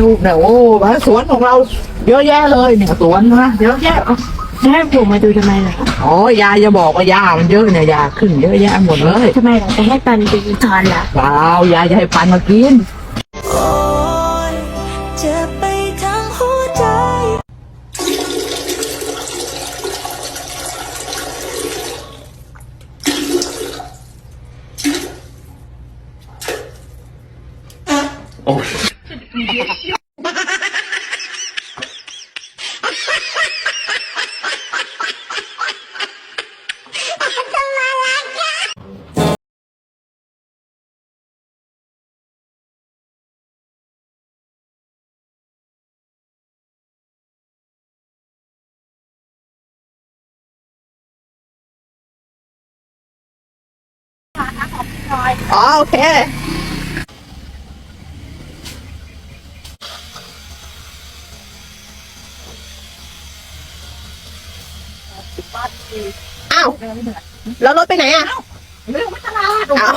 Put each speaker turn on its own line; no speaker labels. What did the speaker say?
ดูเนี่ยโอ้สวนของเราเยอะแยะเลยเนี่ยสวนนะเยอะแยะ
จะให้ผมมาดูทำไมล่ะ
อ๋อยายจะบอกว่ายามันเยอะเนี่ยยาขึ้นเยอะแยะหมดเลย
ทำไมล่ะจะให้ปันไปทานล่ะ
เปล่ายายจะให้ปันมากิน
โอ้ Oh, okay.
อ๋อโอเคอ้าว แล้วรถไปไหนอะ
เรื่องไม่ตลาด
อ้าว